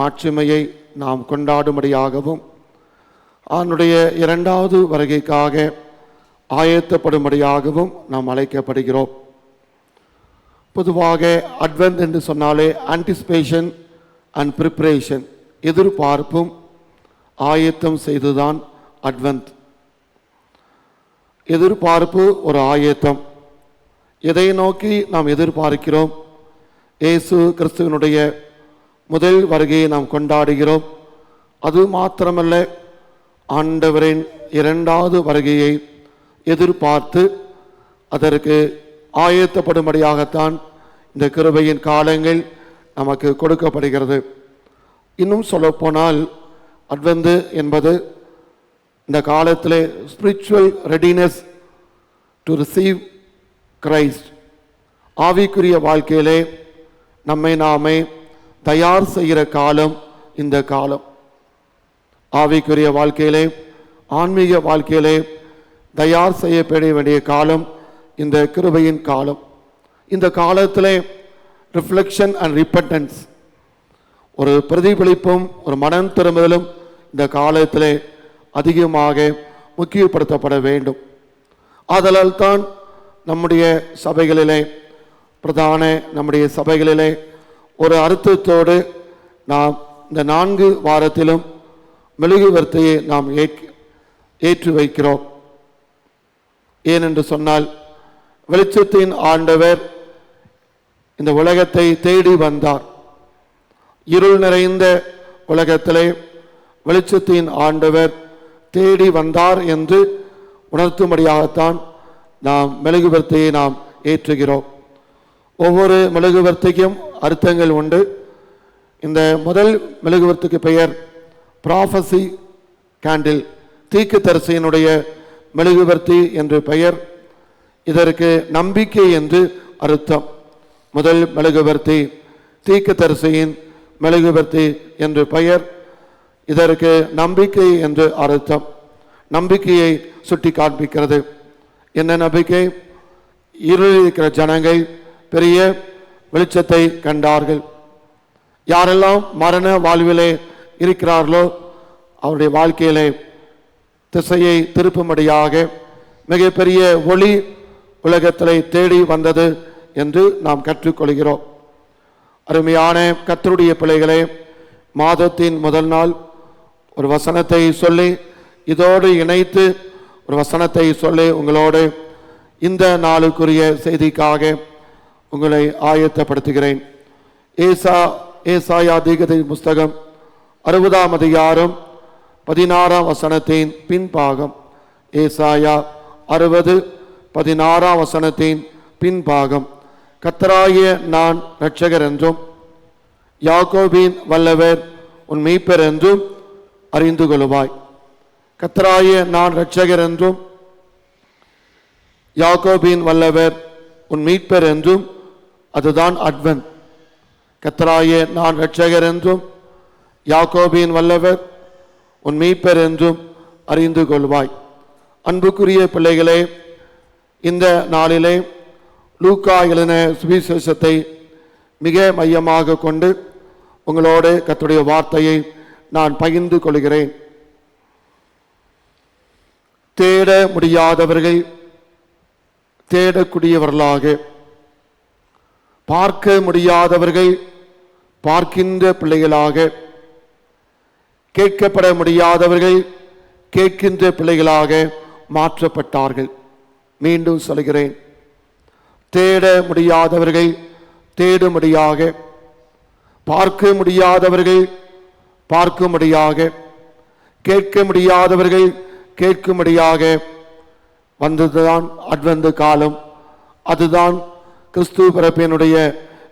மாட்சிமையை நாம் கொண்டாடும்படியாகவும் அவனுடைய இரண்டாவது வருகைக்காக ஆயத்தப்படும்படியாகவும் நாம் அழைக்கப்படுகிறோம். பொதுவாக அட்வென்ட் என்று சொன்னாலே ஆன்டிசிபேஷன் அண்ட் ப்ரிப்ரேஷன் எதிர்பார்ப்பும் ஆயத்தம் செய்துதான் அட்வந்த் எதிர்பார்ப்பு ஒரு ஆயத்தம். எதை நோக்கி நாம் எதிர்பார்க்கிறோம்? இயேசு கிறிஸ்துவனுடைய முதல் வருகையை நாம் கொண்டாடுகிறோம். அது மாத்திரமல்ல ஆண்டவரின் இரண்டாவது வருகையை எதிர்பார்த்து அதற்கு ஆயத்தப்படும்படியாகத்தான் இந்த கிருபையின் காலங்கள் நமக்கு கொடுக்கப்படுகிறது. இன்னும் சொல்லப்போனால் அட்வந்து என்பது இந்த காலத்தில் spiritual readiness to receive Christ ஆவிக்குரிய வாழ்க்கையிலே நம்மை நாமே தயார் செய்கிற காலம் இந்த காலம். ஆவிக்குரிய வாழ்க்கையிலே ஆன்மீக வாழ்க்கையிலே தயார் செய்யப்பட வேண்டிய காலம் இந்த கிருபையின் காலம். இந்த காலத்திலே ரிஃப்ளெக்ஷன் அண்ட் ரிப்பட்டன்ஸ் ஒரு பிரதிபலிப்பும் ஒரு மனம் திரும்புதலும் இந்த காலத்திலே அதிகமாக முக்கியப்படுத்தப்பட வேண்டும். அதனால் தான் நம்முடைய சபைகளிலே பிரதான நம்முடைய சபைகளிலே ஒரு அர்த்தத்தோடு நாம் இந்த நான்கு வாரத்திலும் மெழுகுவர்த்தியை நாம் ஏற்- ஏற்றி வைக்கிறோம். ஏனென்று சொன்னால் வெளிச்சத்தின் ஆண்டவர் இந்த உலகத்தை தேடி வந்தார். இருள் நிறைந்த உலகத்திலே வெளிச்சத்தின் ஆண்டவர் தேடி வந்தார் என்று உணர்த்தும்படியாகத்தான் நாம் மெழுகுவர்த்தியை நாம் ஏற்றுகிறோம். ஒவ்வொரு மெழுகுவர்த்திக்கும் அர்த்தங்கள் உண்டு. இந்த முதல் மெழுகுவர்த்திக்கு பெயர் ப்ராஃபசி கேண்டில் தீக்குத்தரசியினுடைய மெழுகுவர்த்தி என்று பெயர். இதற்கு நம்பிக்கை என்று அர்த்தம். முதல் மெழுகுவர்த்தி தீக்குத்தரசியின் மெழுகுவர்த்தி என்று பெயர். இதற்கு நம்பிக்கை என்று அர்த்தம். நம்பிக்கையை சுட்டி காண்பிக்கிறது என்ன நம்பிக்கை? இருளில் இருக்கிற ஜனங்கள் பெரிய வெளிச்சத்தை கண்டார்கள். யாரெல்லாம் மரண வாழ்விலே இருக்கிறார்களோ அவருடைய வாழ்க்கையிலே திசையை திருப்பும்படியாக மிகப்பெரிய ஒளி உலகத்திலே தேடி வந்தது என்று நாம் கற்றுக்கொள்கிறோம். அருமையான கத்தருடைய பிள்ளைகளே மாதத்தின் முதல் நாள் ஒரு வசனத்தை சொல்லி இதோடு இணைத்து ஒரு வசனத்தை சொல்லி உங்களோடு இந்த நாளுக்குரிய செய்திக்காக உங்களை ஆயத்தப்படுத்துகிறேன். ஏசா ஏசாயா தீகதை புஸ்தகம் அறுபதாம் அதிகாரம் பதினாறாம் வசனத்தின் பின்பாகம். ஏசாயா அறுபது பதினாறாம் வசனத்தின் பின்பாகம். கத்தராகிய நான் இரட்சகர் என்றும் யாக்கோபின் வல்லவர் உன் மீப்பர் என்றும் அறிந்து கொள்வாய் கத்தராகிய நான் இரட்சகர் என்றும் யாக்கோபின் வல்லவர் உன் மீட்பர் என்றும் அதுதான் அட்வன். கத்தராகிய நான் ரட்சகர் என்றும் யாக்கோபின் வல்லவர் உன் மீட்பர் என்றும் அறிந்து கொள்வாய். அன்புக்குரிய பிள்ளைகளே இந்த நாளிலே லூக்கா எழுதின சுவிசேஷத்தை மிக மையமாக கொண்டு உங்களோடு கத்துடைய வார்த்தையை நான் பகிர்ந்து கொள்கிறேன். தேட முடியாதவர்கள் தேடக்கூடியவர்களாக பார்க்க முடியாதவர்கள் பார்க்கின்ற பிள்ளைகளாக கேட்கப்பட முடியாதவர்கள் கேட்கின்ற பிள்ளைகளாக மாற்றப்பட்டார்கள். மீண்டும் சொல்கிறேன். தேட முடியாதவர்கள் தேடும்படியாக பார்க்க முடியாதவர்கள் பார்க்கும்படியாக கேட்க முடியாதவர்கள் கேட்கும்படியாக வந்ததுதான் அட்வந்த காலம். அதுதான் கிறிஸ்து பிறப்பினுடைய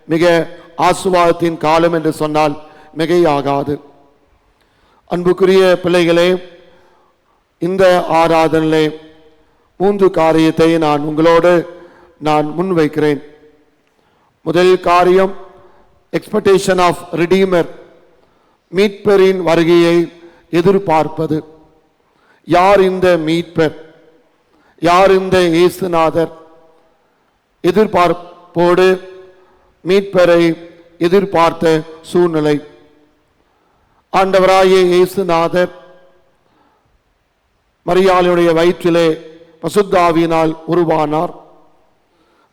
மிக ஆசுவாதத்தின் காலம் என்று சொன்னால் மிகையாகாது. அன்புக்குரிய பிள்ளைகளே இந்த ஆராதனிலே மூன்று காரியத்தை நான் உங்களோடு நான் முன்வைக்கிறேன். முதல் காரியம் எக்ஸ்பெக்டேஷன் ஆஃப் ரிடீமர் மீட்பரின் வருகையை எதிர்பார்ப்பது. யார் இந்த மீட்பர்? யார் இந்த இயேசுநாதர்? எதிர்பார்ப்போடு மீட்பரை எதிர்பார்த்த சூழ்நிலை. ஆண்டவராய இயேசுநாதர் மரியாளுடைய வயிற்றிலே பசுத்தாவியினால் உருவானார்.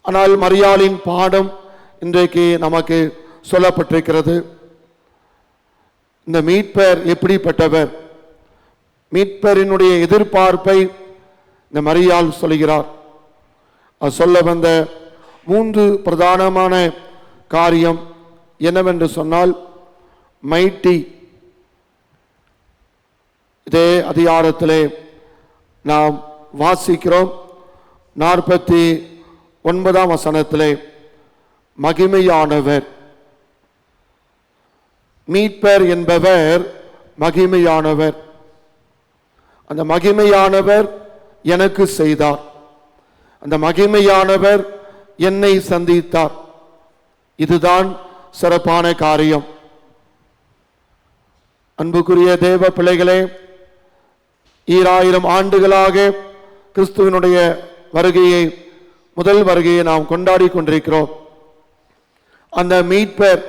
ஆனால் மரியாளின் பாடம் இன்றைக்கு நமக்கு சொல்லப்பட்டிருக்கிறது. இந்த மீட்பர் எப்படிப்பட்டவர்? மீட்பரினுடைய எதிர்பார்ப்பை இந்த மரியாள் சொல்கிறார். சொல்ல வந்த மூன்று பிரதானமான காரியம் என்னவென்று சொன்னால் மைட்டி இதே அதிகாரத்திலே நாம் வாசிக்கிறோம். நாற்பத்தி ஒன்பதாம் வசனத்திலே மகிமையானவர். மீட்பர் என்பவர் மகிமையானவர். அந்த மகிமையானவர் எனக்கு செய்தார். அந்த மகிமையானவர் என்னை சந்தித்தார். இதுதான் சிறப்பான காரியம். அன்புக்குரிய தேவ பிள்ளைகளே ஈராயிரம் ஆண்டுகளாக கிறிஸ்துவனுடைய வருகையை முதல் வருகையை நாம் கொண்டாடி கொண்டிருக்கிறோம். அந்த மீட்பர்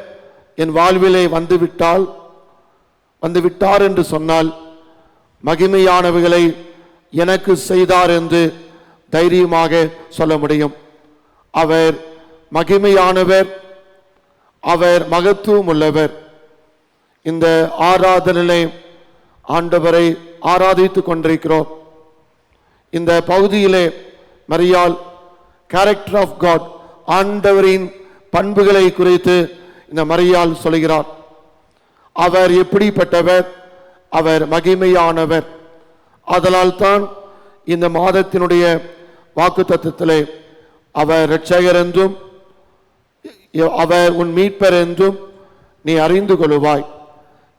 என் வாழ்விலே வந்துவிட்டால் வந்துவிட்டார் என்று சொன்னால் மகிமையானவைகளை எனக்கு செய்தார் என்று தைரியமாக சொல்ல முடியும். அவர் மகிமையானவர். அவர் மகத்துவம் உள்ளவர் இந்த ஆராதனிலே ஆண்டவரை ஆராதித்துக் கொண்டிருக்கிறோம். இந்த பகுதியிலே மரியால் கேரக்டர் ஆஃப் காட் ஆண்டவரின் பண்புகளை குறித்து இந்த மரியால் சொல்கிறார். அவர் எப்படிப்பட்டவர்? அவர் மகிமையானவர். அதனால் தான் இந்த மாதத்தினுடைய வாக்குத்தத்தத்திலே அவர் இரட்சகர் என்றும் அவர் உன் மீட்பர் என்றும் நீ அறிந்து கொள்வாய்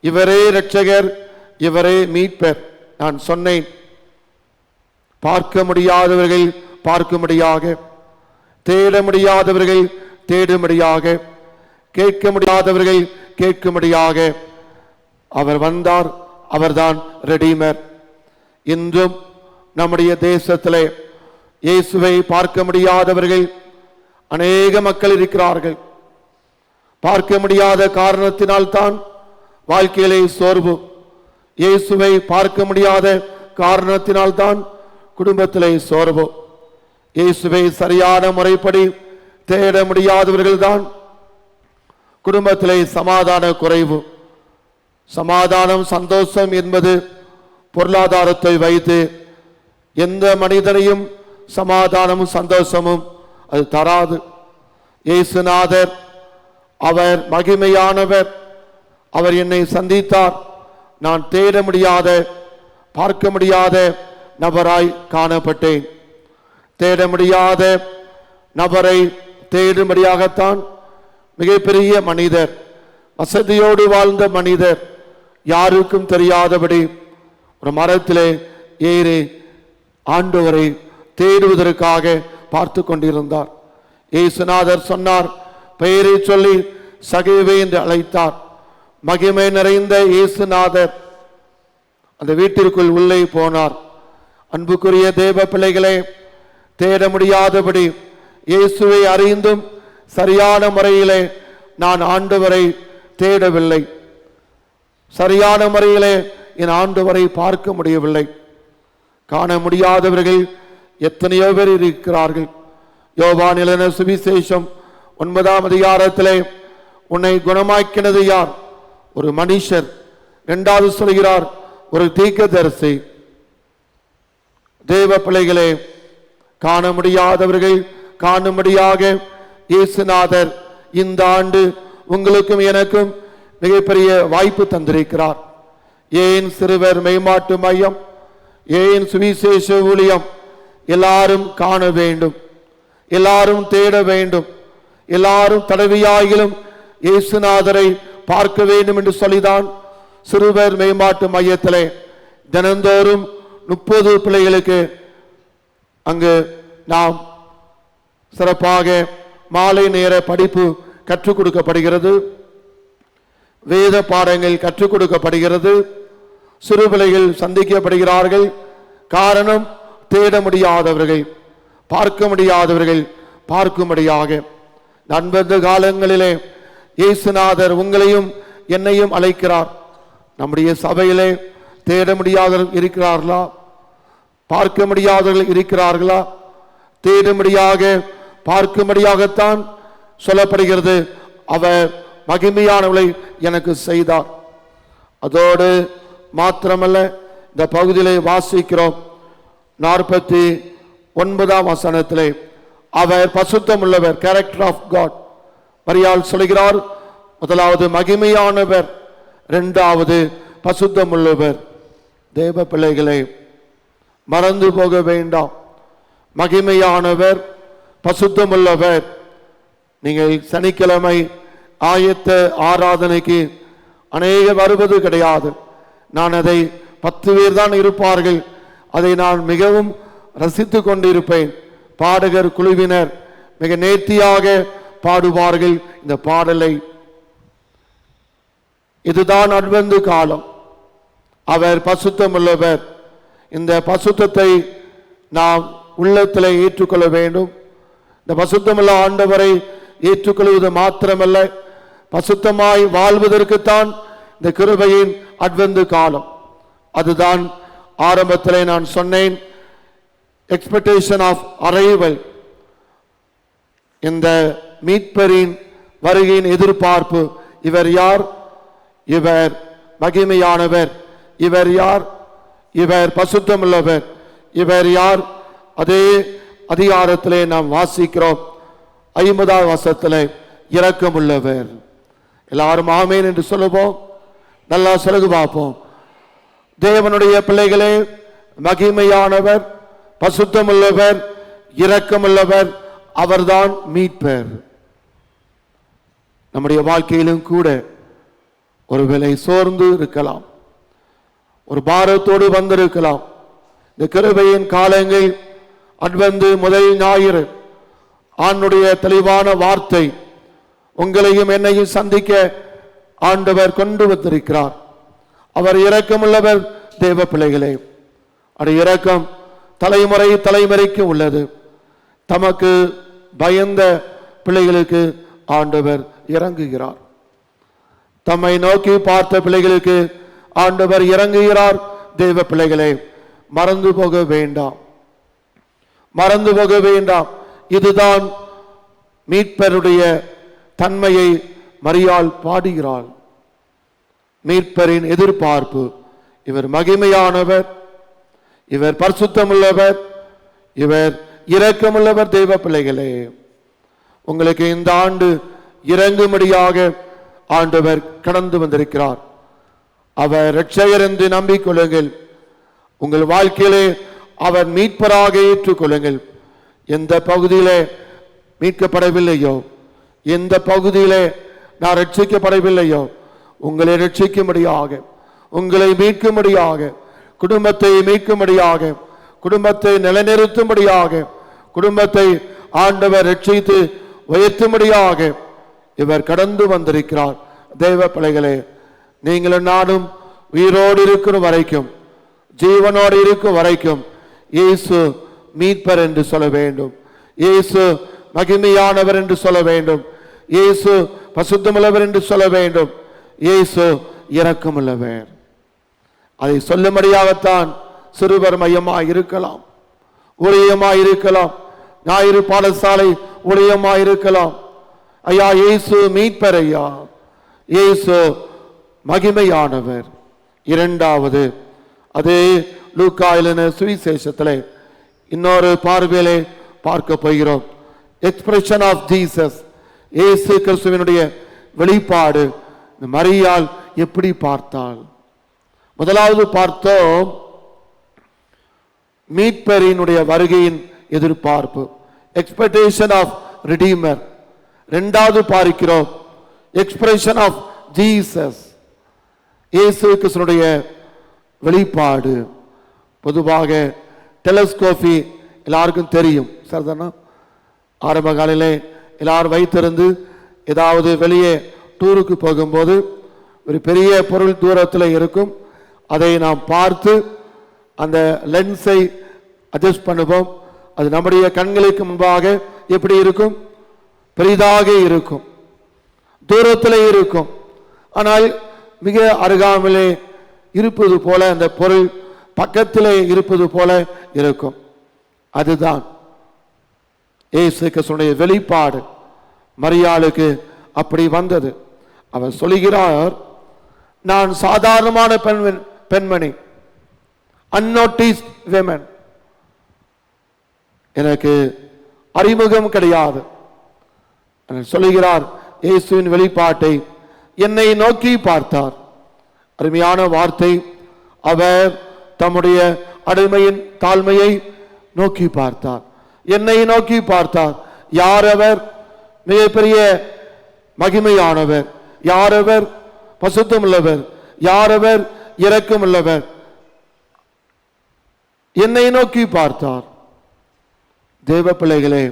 இவரே இரட்சகர் இவரே மீட்பர். நான் சொன்னேன் பார்க்க முடியாதவர்கள் பார்க்கும்படியாக தேட முடியாதவர்கள் தேடும்படியாக கேட்க முடியாதவர்கள் கேட்கும்படியாக அவர் வந்தார். அவர்தான் ரெடிமர். இன்றும் நம்முடைய தேசத்திலே இயேசுவை பார்க்க முடியாதவர்கள் அநேக மக்கள் இருக்கிறார்கள். பார்க்க முடியாத காரணத்தினால்தான் வாழ்க்கையிலே சோர்வு. இயேசுவை பார்க்க முடியாத காரணத்தினால்தான் குடும்பத்திலே சோர்வு. இயேசுவை சரியான முறைப்படி தேட முடியாதவர்கள்தான் குடும்பத்திலே சமாதான குறைவு. சமாதானம் சந்தோஷம் என்பது பொருளாதாரத்தை வைத்து எந்த மனிதனையும் சமாதானமும் சந்தோஷமும் அது தராது. இயேசுநாதர் அவர் மகிமையானவர் அவர் என்னை சந்தித்தார். நான் தேட முடியாத பார்க்க முடியாத நபராய் காணப்பட்டேன். தேட முடியாத நபரை தேடும்படியாகத்தான் மிகப்பெரிய மனிதர் வசதியோடு வாழ்ந்த மனிதர் யாருக்கும் தெரியாதபடி ஒரு மரத்திலே ஏறி ஆண்டவரை தேடுவதற்காக பார்த்து கொண்டிருந்தார். இயேசுநாதர் சொன்னார் பெயரை சொல்லி சகைவே என்று அழைத்தார். மகிமை நிறைந்த இயேசுநாதர் அந்த வீட்டிற்குள் உள்ளே போனார். அன்புக்குரிய தேவ பிள்ளைகளை தேட முடியாதபடி இயேசுவை அறிந்தும் சரியான முறையிலே நான் ஆண்டவரை தேடவில்லை. சரியான முறையிலே என் ஆண்டவரை பார்க்க முடியவில்லை. காண முடியாதவர்கள் எத்தனையோ பேர் இருக்கிறார்கள். யோவான் நிலன சுவிசேஷம் ஒன்பதாம் அதிகாரத்திலே உன்னை குணமாக்கினது யார்? ஒரு மனுஷர். இரண்டாவது சொல்கிறார் ஒரு தீக்கதரிசி தேவ பிள்ளைகளே காண முடியாதவர்கள் காணும்படியாக இயேசுநாதர் இந்த ஆண்டு உங்களுக்கும் எனக்கும் மிகப்பெரிய வாய்ப்பு தந்திருக்கிறார். ஏன் சிறுவர் மேம்பாட்டு மையம்? ஏன் சுவிசேஷ ஊழியம்? எல்லாரும் காண வேண்டும். எல்லாரும் தேட வேண்டும். எல்லாரும் தடவியாயிலும் இயேசுநாதரை பார்க்க வேண்டும் என்று சொல்லிதான் சிறுவர் மேம்பாட்டு மையத்திலே தினந்தோறும் முப்பது பிள்ளைகளுக்கு அங்கு நாம் சிறப்பாக மாலை நேர படிப்பு கற்றுக் கொடுக்கப்படுகிறது. வேத பாடங்கள் கற்றுக் கொடுக்கப்படுகிறது. சிறு பிள்ளைகள் சந்திக்கப்படுகிறார்கள். காரணம் தேட முடியாதவர்கள் பார்க்க முடியாதவர்கள் பார்க்கும்படியாக. நண்பர்ந்த காலங்களிலே இயேசுநாதர் உங்களையும் என்னையும் அழைக்கிறார். நம்முடைய சபையிலே தேட முடியாதவர்கள் இருக்கிறார்களா? பார்க்க முடியாதவர்கள் இருக்கிறார்களா? தேடும்படியாக பார்க்கும்படியாகத்தான் சொல்லப்படுகிறது. அவர் மகிமையானவளை எனக்கு செய்தார். அதோடு மாத்திரமல்ல இந்த பகுதியிலே வாசிக்கிறோம். நாற்பத்தி ஒன்பதாம் வசனத்திலே அவர் பசுத்தம் உள்ளவர் கேரக்டர் ஆஃப் காட் மரியால் சொல்கிறார் முதலாவது மகிமையானவர் இரண்டாவது பசுத்தம் உள்ளவர் தேவ பிள்ளைகளை மறந்து போக வேண்டாம். மகிமையானவர் பசுத்தமுள்ளவர். நீங்கள் சனிக்கிழமை ஆயத்த ஆராதனைக்கு அநேக வருவது கிடையாது. நான் அதை பத்து பேர் தான் இருப்பார்கள். அதை நான் மிகவும் ரசித்து கொண்டிருப்பேன். பாடகர் குழுவினர் மிக நேர்த்தியாக பாடுவார்கள் இந்த பாடலை. இதுதான் அட்வந்து காலம். அவர் பசுத்தம் உள்ளவர் இந்த பசுத்தத்தை நாம் உள்ளத்தில் ஏற்றுக்கொள்ள வேண்டும். இந்த பசுத்தமுள்ள ஆண்டவரை ஏற்றுக்கொள்வது மாத்திரமல்ல. பசுத்தமாய் வாழ்வதற்குத்தான் இந்த கிருபையின் அட்வந்து காலம். அதுதான் ஆரம்பத்தில் நான் சொன்னேன் எக்ஸ்பெக்டேஷன் ஆஃப் அரைவல் இந்த மீட்பரின் வருகையின் எதிர்பார்ப்பு இவர் யார்? இவர் மகிமையானவர். இவர் யார்? இவர் பசுத்தமுள்ளவர். இவர் யார்? அதே அதிகாரத்திலே நாம் வாசிக்கிறோம். ஐம்பதாம் வசத்தில் இரக்கமுள்ளவர். எல்லாரும் ஆமேன் என்று சொல்லுவோம். நல்லா சொல்லுது பார்ப்போம். தேவனுடைய பிள்ளைகளே மகிமையானவர் பசுத்தமுள்ளவர் இரக்கமுள்ளவர் அவர்தான் மீட்பர். நம்முடைய வாழ்க்கையிலும் கூட ஒருவேளை சோர்ந்து இருக்கலாம். ஒரு பாரத்தோடு வந்திருக்கலாம். இந்த கிருபையின் காலங்கள் அட்வந்து முதல் ஞாயிறு ஆண்டுடைய தெளிவான வார்த்தை உங்களையும் என்னையும் சந்திக்க ஆண்டவர் கொண்டு வந்திருக்கிறார். அவர் இரக்கமுள்ளவர் தேவ பிள்ளைகளே. அது இரக்கம் தலைமுறை தலைமுறைக்கு உள்ளது. தமக்கு பயந்த பிள்ளைகளுக்கு ஆண்டவர் இறங்குகிறார். தம்மை நோக்கி பார்த்த பிள்ளைகளுக்கு ஆண்டவர் இறங்குகிறார். தெய்வ பிள்ளைகளை மறந்து போக வேண்டாம். மறந்து போக வேண்டாம். இதுதான் மீட்பருடைய தன்மையை மரியாள் பாடுகிறாள். மீட்பரின் எதிர்பார்ப்பு. இவர் மகிமையானவர். இவர் பரிசுத்தமுள்ளவர். இவர் இரக்கமுள்ளவர் தெய்வ பிள்ளைகளே. உங்களுக்கு இந்த ஆண்டு இறங்கும்படியாக ஆண்டவர் கடந்து வந்திருக்கிறார். அவர் ரட்சகர் என்று நம்பிக்கொள்ளுங்கள். உங்கள் வாழ்க்கையிலே அவர் மீட்பராக ஏற்றுக்கொள்ளுங்கள். எந்த பகுதியிலே மீட்கப்படவில்லையோ எந்த பகுதியிலே நான் ரட்சிக்கப்படவில்லையோ உங்களை ரட்சிக்கும்படியாக உங்களை மீட்கும்படியாக குடும்பத்தை மீட்கும்படியாக குடும்பத்தை நிலைநிறுத்தும்படியாக குடும்பத்தை ஆண்டவர் ரட்சித்து உயர்த்தும்படியாக இவர் கடந்து வந்திருக்கிறார். தெய்வ பிள்ளைகளே நீங்களும் நானும் உயிரோடு இருக்கிற வரைக்கும் ஜீவனோடு இருக்கும் வரைக்கும் இயேசு மீட்பர் என்று சொல்ல வேண்டும். இயேசு மகிமையானவர் என்று சொல்ல வேண்டும். இயேசு பசுத்தமுள்ளவர் என்று சொல்ல வேண்டும். இயேசு இரக்கமுள்ளவர். அதை சொல்லும்படியாகத்தான் சிறுவர் மையமாக இருக்கலாம் ஊழியமாய் இருக்கலாம் ஞாயிறு பாடசாலை ஊழியமாய் இருக்கலாம். ஐயா இயேசு மீட்பர் ஐயா இயேசு மகிமையானவர். இரண்டாவது அதே லூக்காயிலின சுவிசேஷத்தில் இன்னொரு பார்வையிலே பார்க்க போகிறோம். எக்ஸ்பிரஷன் ஆஃப் ஜீசஸ் இயேசு கிறிஸ்துவனுடைய வெளிப்பாடு இந்த மரியாள் எப்படி பார்த்தாள்? முதலாவது பார்த்தோம் மீட்பரினுடைய வருகையின் எதிர்பார்ப்பு. எக்ஸ்பெக்டேஷன் ஆஃப் ரிடீமர் ரெண்டாவது பார்க்கிறோம். எக்ஸ்பிரஷன் ஆஃப் ஜீசஸ் இயேசு கிருஷ்ணனுடைய வெளிப்பாடு. பொதுவாக டெலஸ்கோபி எல்லாருக்கும் தெரியும். சரிதானா? ஆரம்ப காலையில் எல்லாரும் வைத்திருந்து ஏதாவது வெளியே டூருக்கு போகும்போது ஒரு பெரிய பொருள் தூரத்தில் இருக்கும். அதை நாம் பார்த்து அந்த லென்ஸை அட்ஜஸ்ட் பண்ணுவோம். அது நம்முடைய கண்களுக்கு முன்பாக எப்படி இருக்கும்? பெரிதாக இருக்கும். தூரத்தில் இருக்கும். ஆனால் மிக அருகாமலே இருப்பது போல அந்த பொருள் பக்கத்திலே இருப்பது போல இருக்கும். அதுதான் இயேசு கிறிஸ்துடைய வெளிப்பாடு. மரியாளுக்கு அப்படி வந்தது. அவர் சொல்லுகிறார் நான் சாதாரணமான பெண்மணி பெண்மணி அன்னோட்டிஸ் விமன் எனக்கு அறிமுகம் கிடையாது. சொல்லுகிறார் இயேசுவின் வெளிப்பாட்டை என்னை நோக்கி பார்த்தார். அருமையான வார்த்தை. அவர் தம்முடைய அடிமையின் தாழ்மையை நோக்கி பார்த்தார். என்னை நோக்கி பார்த்தார். யார் அவர்? மிகப்பெரிய மகிமையானவர். யாரவர் பசுத்தம் உள்ளவர் யாரவர் இறக்கம் உள்ளவர் என்னை நோக்கி பார்த்தார். தேவ பிள்ளைகளே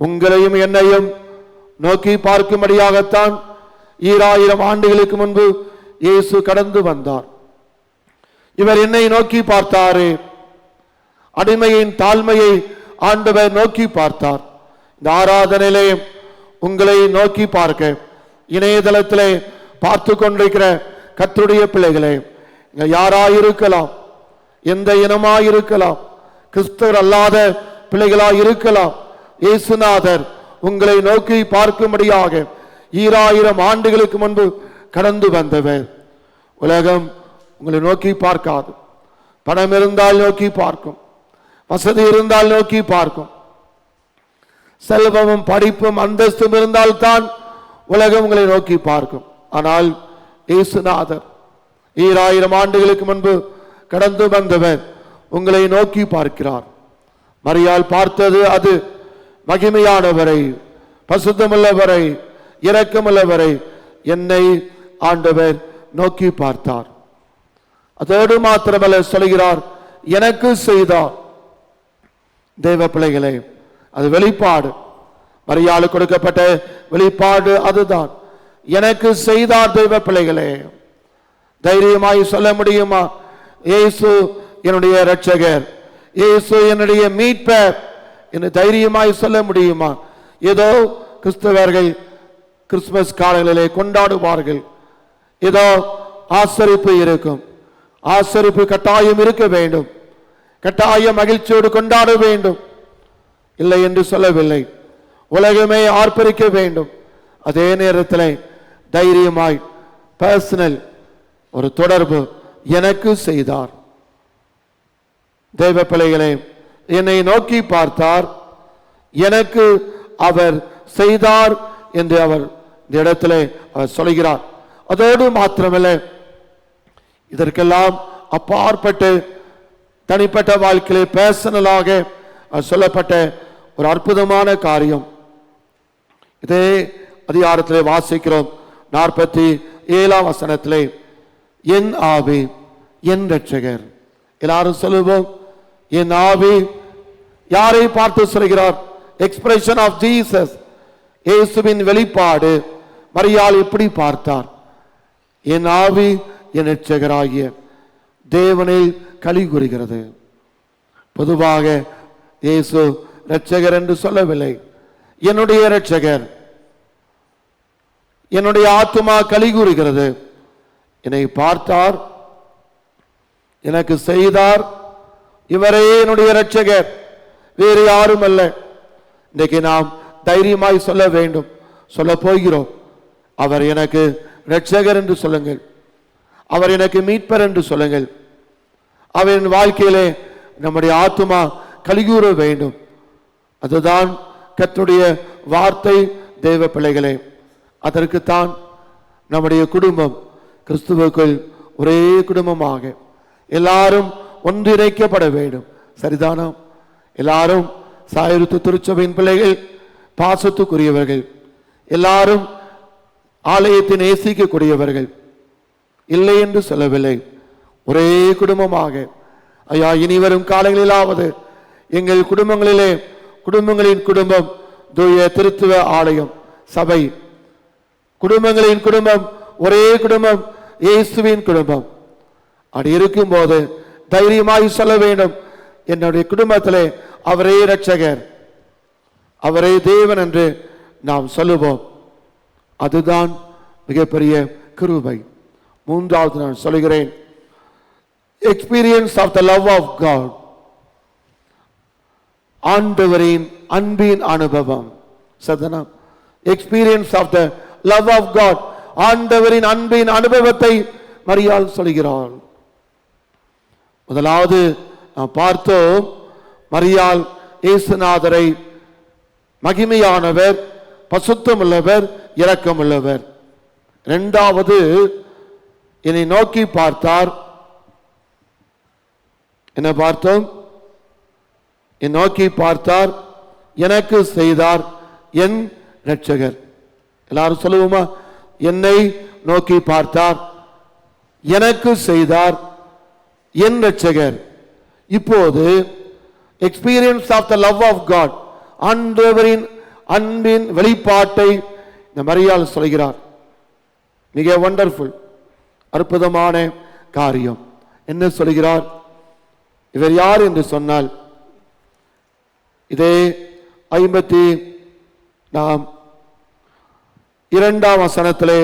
உங்களையும் என்னையும் நோக்கி பார்க்கும்படியாகத்தான் ஈராயிரம் ஆண்டுகளுக்கு முன்பு இயேசு கடந்து வந்தார். இவர் என்னை நோக்கி பார்த்தாரே அடிமையின் தாழ்மையை ஆண்டவர் நோக்கி பார்த்தார். இந்த ஆராதனையிலே உங்களை நோக்கி பார்க்க இணையதளத்திலே பார்த்து கொண்டிருக்கிற கத்துடைய பிள்ளைகளே யாராயிருக்கலாம்? எந்த இனமாயிருக்கலாம்? கிறிஸ்தவர் அல்லாத பிள்ளைகளாய் இருக்கலாம் இயேசுநாதர் உங்களை நோக்கி பார்க்கும்படியாக ஈராயிரம் ஆண்டுகளுக்கு முன்பு கடந்து வந்தவர். உலகம் உங்களை நோக்கி பார்க்காது. பணம் இருந்தால் நோக்கி பார்க்கும். வசதி இருந்தால் நோக்கி பார்க்கும். செல்வமும் படிப்பும் அந்தஸ்தும் இருந்தால்தான் உலகம் உங்களை நோக்கி பார்க்கும். ஆனால் இயேசுநாதர் ஈராயிரம் ஆண்டுகளுக்கு முன்பு கடந்து வந்தவர் உங்களை நோக்கி பார்க்கிறார். மரியால் பார்த்தது அது மகிமையானவரை பசுத்தமுள்ளவரை இரக்கமுள்ளவரை என்னை ஆண்டவர் நோக்கி பார்த்தார். அதோடு மாத்திரமல்ல சொல்கிறார் எனக்கு செய்தார். தெய்வ பிள்ளைகளே அது வெளிப்பாடு. மரியாளு கொடுக்கப்பட்ட வெளிப்பாடு அதுதான். எனக்கு செய்தார் தெய்வ பிள்ளைகளே தைரியமாய் சொல்ல முடியுமா? இயேசு என்னுடைய இரட்சகர். இயேசு என்னுடைய மீட்பர் என்று தைரியமாய் சொல்ல முடியுமா? ஏதோ கிறிஸ்தவர்கள் கிறிஸ்துமஸ் காலங்களிலே கொண்டாடுவார்கள். ஏதோ ஆசரிப்பு இருக்கும். ஆசரிப்பு கட்டாயம் இருக்க வேண்டும். கட்டாயம் மகிழ்ச்சியோடு கொண்டாட வேண்டும். இல்லை என்று சொல்லவில்லை. உலகமே ஆர்ப்பரிக்க வேண்டும். அதே நேரத்தில் தைரியமாய் பர்சனல் ஒரு தொடர்பு எனக்கு செய்தார். தெய்வ பிள்ளைகளே என்னை நோக்கி பார்த்தார். எனக்கு அவர் செய்தார் என்று அவர் இந்த இடத்திலே அவர் சொல்கிறார். அதோடு மாத்திரமில்லை இதற்கெல்லாம் அப்பாற்பட்டு தனிப்பட்ட வாழ்க்கையிலே பேசனலாக சொல்லப்பட்ட ஒரு அற்புதமான காரியம். இதே அதிகாரத்திலே வாசிக்கிறோம். நாற்பத்தி ஏழாம் வசனத்திலே என் ஆவி என் ரட்சகர் எல்லாரும் சொல்லுவோம் என் ஆவி யாரை பார்த்து சொல்கிறார்? எக்ஸ்பிரஷன் ஆஃப் ஜீசஸ் இயேசுவின் வெளிப்பாடு மரியாள் எப்படி பார்த்தார்? என் ஆவி என் ரட்சகராகிய தேவனை கழி கூறுகிறது. பொதுவாக இயேசு ரட்சகர் என்று சொல்லவில்லை. என்னுடைய இரட்சகர் என்னுடைய ஆத்துமா கலிகூறுகிறது என்னை பார்த்தார் எனக்கு செய்தார். இவரே என்னுடைய இரட்சகர் வேறு யாரும் அல்ல. இன்றைக்கு நாம் தைரியமாய் சொல்ல வேண்டும் சொல்ல போகிறோம். அவர் எனக்கு இரட்சகர் என்று சொல்லுங்கள். அவர் எனக்கு மீட்பர் என்று சொல்லுங்கள். அவரின் வாழ்க்கையிலே நம்முடைய ஆத்துமா கலிகூற வேண்டும். அதுதான் கற்றுடைய வார்த்தை தெய்வ பிள்ளைகளே அதற்குத்தான் நம்முடைய குடும்பம் கிறிஸ்துவுக்குள் ஒரே குடும்பமாக எல்லாரும் ஒன்றிணைக்கப்பட வேண்டும். சரிதானம் எல்லாரும் சாயுத்து திருச்சபையின் பிள்ளைகள் பாசத்துக்குரியவர்கள். எல்லாரும் ஆலயத்தை நேசிக்கக்கூடியவர்கள். இல்லை என்று சொல்லவில்லை. ஒரே குடும்பமாக. ஐயா இனி வரும் காலங்களிலாவது எங்கள் குடும்பங்களிலே குடும்பங்களின் குடும்பம் தூய திருத்துவ ஆலயம் சபை. குடும்பங்களின் குடும்பம் ஒரே குடும்பம் இயேசுவின் குடும்பம். அப்படி இருக்கும்போது தைரியமாய் சொல்ல வேண்டும். என்னுடைய குடும்பத்திலே அவரே இரட்சகர். அவரே தேவன் என்று நாம் சொல்லுவோம். அதுதான் மிகப்பெரிய கிருபை. மூன்றாவது நான் சொல்கிறேன் experience of the love of God ஆண்டவரின் அன்பின் அனுபவம். Sadhana experience of the love of God ஆண்டவரின் அன்பின் அனுபவத்தை மரியாள் சொல்கிறாள். முதலாவது நாம் பார்த்தோம் மரியாள் இயேசுநாதரை மகிமையானவர் பசுத்தமுள்ளவர் இரக்கமுள்ளவர். இரண்டாவது என்னை நோக்கி பார்த்தார். என்ன பார்த்தோம்? என்னை நோக்கி பார்த்தார் எனக்கு செய்தார் என் இரட்சகர். எல்லாரும் சொல்லுவோமா? என்னை நோக்கி பார்த்தார் எனக்கு செய்தார் என் இரட்சகர். இப்போது experience of the love of God ஆண்டவரின் அன்பின் வெளிப்பாட்டை இந்த மரியாள் சொல்கிறார். மிக வண்டர்ஃபுல் அற்புதமான காரியம். என்ன சொல்கிறார்? இவர் யார் என்று சொன்னால் இதே ஐம்பத்தி நாம் இரண்டாம் வசனத்திலே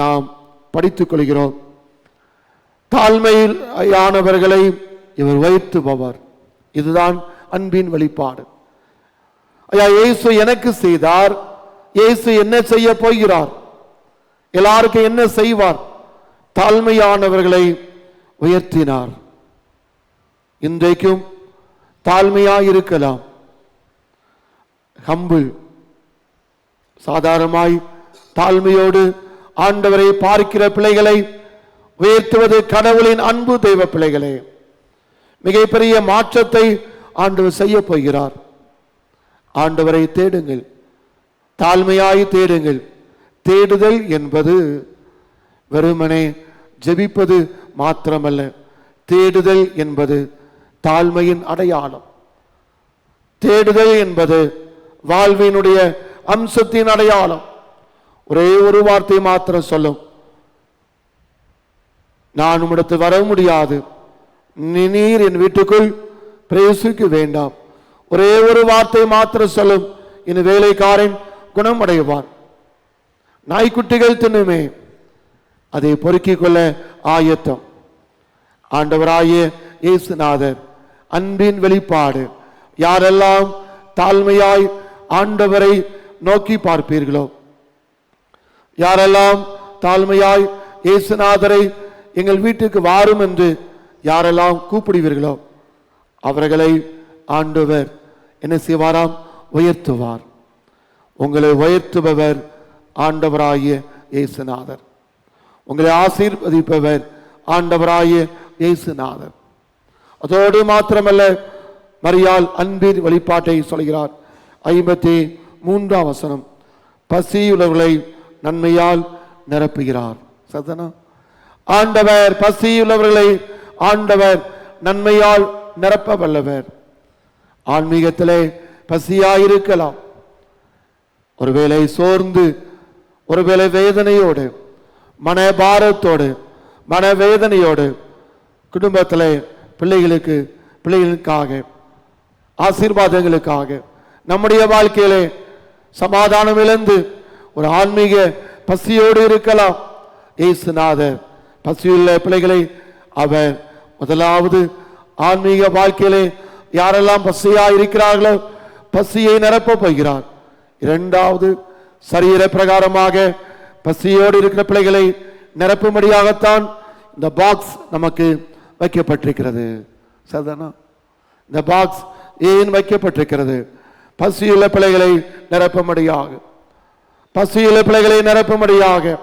நாம் படித்துக் கொள்கிறோம். தாழ்மையில் ஆனவர்களை இவர் உயர்த்துபவர். இதுதான் அன்பின் வெளிப்பாடு. ஐயா இயேசு எனக்கு செய்தார். இயேசு என்ன செய்ய போகிறார்? எல்லாருக்கும் என்ன செய்வார்? தாழ்மையானவர்களை உயர்த்தினார். இன்றைக்கும் தாழ்மையாக இருக்கலாம். ஹம்பிள் சாதாரணமாய் தாழ்மையோடு ஆண்டவரை பார்க்கிற பிள்ளைகளை உயர்த்துவது கடவுளின் அன்பு தெய்வ பிள்ளைகளே. மிகப்பெரிய மாற்றத்தை ஆண்டவர் செய்ய போகிறார். ஆண்டவரை தேடுங்கள். தாழ்மையாய் தேடுங்கள். தேடுதல் என்பது வெறுமனே ஜெபிப்பது மாத்திரமல்ல. தேடுதல் என்பது தாழ்மையின் அடையாளம். தேடுதல் என்பது வாழ்வினுடைய அம்சத்தின் அடையாளம். ஒரே ஒரு வார்த்தை மாத்திரம் சொல்லும். நான் உம்மிடத்து வர முடியாது. நீ- நீர் என் வீட்டுக்குள் பிரவேசிக்க வேண்டாம். ஒரே ஒரு வார்த்தை மாத்திரம் சொல்லும். என் வேலைக்காரன் குணமடைவான். நாய்க்குட்டிகள் தின்னுமே. அதை பொறுக்கிக் கொள்ள ஆயத்தம். ஆண்டவராய இயேசுநாதர் அன்பின் வெளிப்பாடு. யாரெல்லாம் தாழ்மையாய் ஆண்டவரை நோக்கி பார்ப்பீர்களோ? யாரெல்லாம் தாழ்மையாய் இயேசுநாதரை எங்கள் வீட்டுக்கு வாரும் என்று யாரெல்லாம் கூப்பிடுவீர்களோ அவர்களை ஆண்டவர் என்ன செய்வாராம்? உயர்த்துவார். உங்களை உயர்த்துபவர் ஆண்டவராகிய இயேசுநாதர். உங்களை ஆசீர்வதிப்பவர் ஆண்டவராகிய இயேசுநாதர். அதோடு மாத்திரமல்ல மரியால் அன்பின் வழிபாட்டை சொல்கிறார். ஐம்பத்தி மூன்றாம் வசனம். பசியுள்ளவர்களை நன்மையால் நிரப்புகிறார். சதனா ஆண்டவர் பசியுள்ளவர்களை ஆண்டவர் நன்மையால் நிரப்ப வல்லவர் ஆன்மீகத்திலே பசியாயிருக்கலாம். ஒருவேளை சோர்ந்து ஒருவேளை வேதனையோடு மனபாரத்தோடு மனவேதனையோடு குடும்பத்தில் பிள்ளைகளுக்கு பிள்ளைகளுக்காக ஆசீர்வாதங்களுக்காக நம்முடைய வாழ்க்கையிலே சமாதானம் இழந்து ஒரு ஆன்மீக பசியோடு இருக்கலாம். ஏசுநாத பசியுள்ள பிள்ளைகளை அவர் முதலாவது ஆன்மீக வாழ்க்கையிலே யாரெல்லாம் பசியா இருக்கிறார்களோ பசியை நிரப்ப போகிறார். இரண்டாவது சரீர பிரகாரமாக பசியோடு இருக்கிற பிள்ளைகளை நிரப்பும்படியாகத்தான் இந்த பாக்ஸ் நமக்கு வைக்கப்பட்டிருக்கிறது. சரிதானா? இந்த பாக்ஸ் ஏன் வைக்கப்பட்டிருக்கிறது? பசியுள்ள பிள்ளைகளை நிரப்பும்படியாக. பசியுள்ள பிள்ளைகளை நிரப்பும்படியாக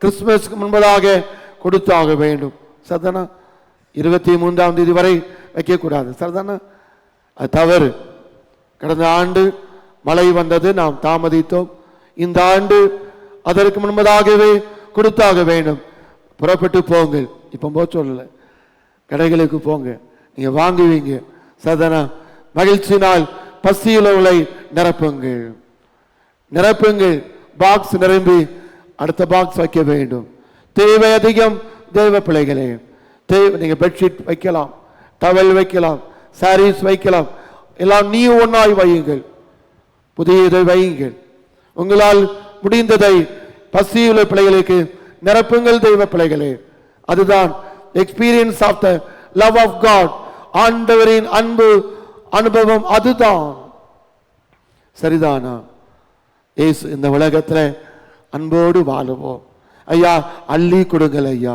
கிறிஸ்துமஸ்க்கு முன்பதாக கொடுத்தாக வேண்டும். சரிதானா இருபத்தி மூன்றாம் தேதி வரை வைக்கக்கூடாது. சரிதானா அது தவறு. கடந்த ஆண்டு மழை வந்தது நாம் தாமதித்தோம். இந்த ஆண்டு அதற்கு முன்பதாகவே கொடுத்தாக வேண்டும். புறப்பட்டு போங்கள். இப்போ போக சொல்லலை. கடைகளுக்கு போங்க. நீங்கள் வாங்குவீங்க. சதனா மகிழ்ச்சினால் பசியுள்ளவர்களை நிரப்புங்கள். நிரப்புங்கள். பாக்ஸ் நிரம்பி அடுத்த பாக்ஸ் வைக்க வேண்டும். தேவை அதிகம் தெய்வ பிள்ளைகளே. தேவை நீங்கள் பெட்ஷீட் வைக்கலாம் டவல் வைக்கலாம் சாரீஸ் வைக்கலாம். எல்லாம் நீ ஒன்றாய் வையுங்கள். புதியதை வையுங்கள். உங்களால் முடிந்ததை பசியுள்ள பிள்ளைகளுக்கு நிரப்புங்கள் தெய்வ பிள்ளைகளே. அதுதான் experience of the love of God ஆண்டவரின் அன்பு அனுபவம் அதுதான். சரிதானா? ஏசு இந்த உலகத்துல அன்போடு வாழுவோம். ஐயா அள்ளி கொடுங்கள் ஐயா.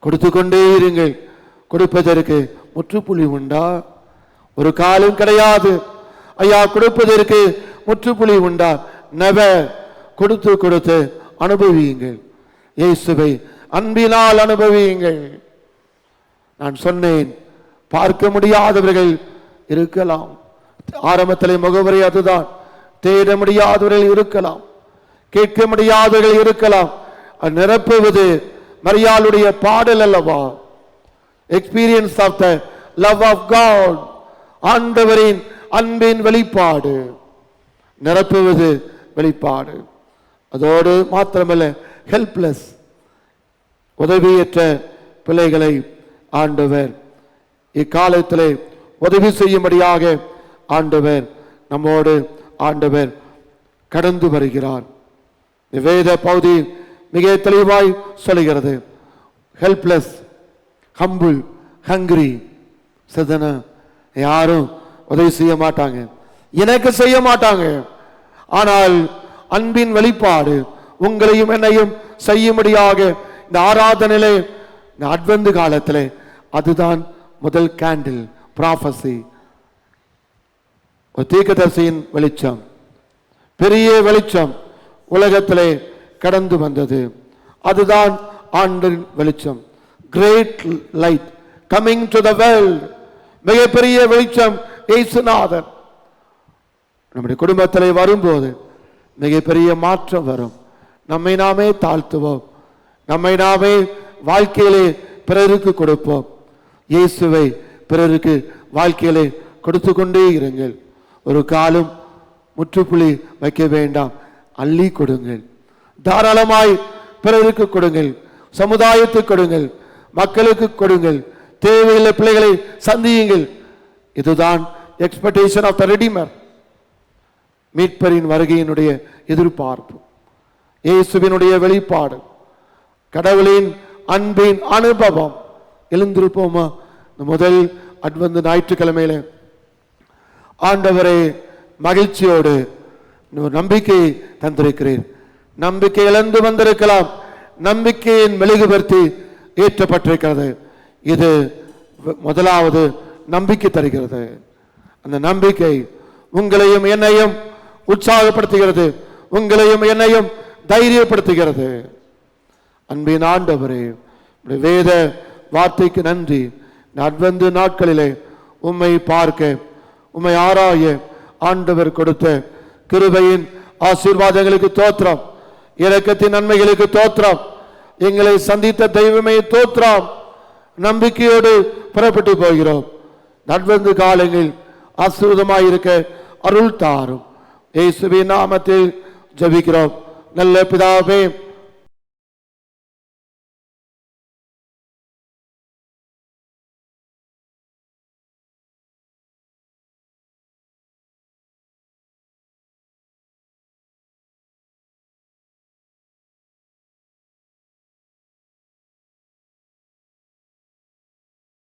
கொடுத்து கொண்டே இருங்கள். கொடுப்பதற்கு முற்றுப்புள்ளி உண்டா? ஒரு காலம் கிடையாது. ஐயா கொடுப்பதற்கு முற்றுப்புள்ளி உண்டா? நெவ கொடுத்து கொடுத்து அனுபவியுங்கள். இயேசுவை அன்பினால் அனுபவியுங்கள். நான் சொன்னேன் பார்க்க முடியாதவர்கள் இருக்கலாம். ஆரம்பத்தில் முகவரி அதுதான். தேட முடியாதவர்கள் இருக்கலாம். கேட்க முடியாதவர்கள் இருக்கலாம் நிரப்புவது மரியாளுடைய பாடல் அல்லவா? Experience of the love of God ஆண்டவரின் அன்பின் வெளிப்பாடு. நிரப்புவது வெளிப்பாடு. அதோடு மாத்திரமல்ல ஹெல்ப்லெஸ் உதவியற்ற பிள்ளைகளை ஆண்டவர் இக்காலத்திலே உதவி செய்யும்படியாக ஆண்டவர் நம்மோடு ஆண்டவர் கடந்து வருகிறார். இந்த வேத பகுதி மிக தெளிவாய் சொல்லுகிறது. ஹெல்ப்லெஸ் ஹம்புள் ஹங்கிரி சதன யாரும் உதவி செய்ய மாட்டாங்க. எனக்கு செய்ய மாட்டாங்க. ஆனால் அன்பின் வெளிப்பாடு உங்களையும் என்னையும் செய்யும்படியாக இந்த ஆராதனையிலே இந்த அட்வந்து காலத்தில் அதுதான் முதல் கேண்டில் ப்ராஃபஸி ஒரு தீர்க்கதரிசியின் வெளிச்சம். பெரிய வெளிச்சம் உலகத்திலே கடந்து வந்தது. அதுதான் ஆண்டின் வெளிச்சம். Great light coming to the world மிகப்பெரிய வெளிச்சம் ஏசுநாதன் நம்முடைய குடும்பத்தில் வரும்போது மிகப்பெரிய மாற்றம் வரும். நம்மை நாமே தாழ்த்துவோம். நம்மை நாமே வாழ்க்கையிலே பிறருக்கு கொடுப்போம். இயேசுவை பிறருக்கு வாழ்க்கையிலே கொடுத்து கொண்டே இருங்கள். ஒரு காலம் முற்றுப்புள்ளி வைக்க வேண்டாம். அள்ளி கொடுங்கள். தாராளமாய் பிறருக்கு கொடுங்கள். சமுதாயத்துக்கு கொடுங்கள். மக்களுக்கு கொடுங்கள். தேவையில்லை பிள்ளைகளை சந்தியுங்கள். இதுதான் எக்ஸ்பெக்டேஷன் ஆஃப் த ரெடிமர் மீட்பரின் வருகையினுடைய எதிர்பார்ப்பு. இயேசுவினுடைய வெளிப்பாடு. கடவுளின் அன்பின் அனுபவம். எழுந்திருப்போமா? இந்த முதல் அட்வந்து ஞாயிற்றுக்கிழமையில ஆண்டவரை மகிழ்ச்சியோடு நம்பிக்கை தந்திருக்கிறேன் நம்பிக்கை இழந்து வந்திருக்கலாம். நம்பிக்கையின் மெழுகுபடுத்தி ஏற்றப்பட்டிருக்கிறது. இது முதலாவது நம்பிக்கை தருகிறது. அந்த நம்பிக்கை உங்களையும் என்னையும் உற்சாகப்படுத்துகிறது. உங்களையும் என்னையும் தைரியப்படுத்துகிறது. அன்பின் ஆண்டவரே வேத வார்த்தைக்கு நன்றி. நட்வந்து நாட்களிலே உம்மை பார்க்க உம்மை ஆராய ஆண்டவர் கொடுத்த கிருபையின் ஆசீர்வாதங்களுக்கு தோத்திரம் இலக்கத்தின் நன்மைகளுக்கு தோற்றம் எங்களை சந்தித்த தெய்வமே தோற்றம் நம்பிக்கையோடு புறப்பட்டு போகிறோம். நட்வந்து காலங்களில் ஆசீர்வாதமாயிருக்க அருள் தாரும். இயேசுவின் நாமத்தில் ஜபிக்கிறோம். நல்ல பிதாவே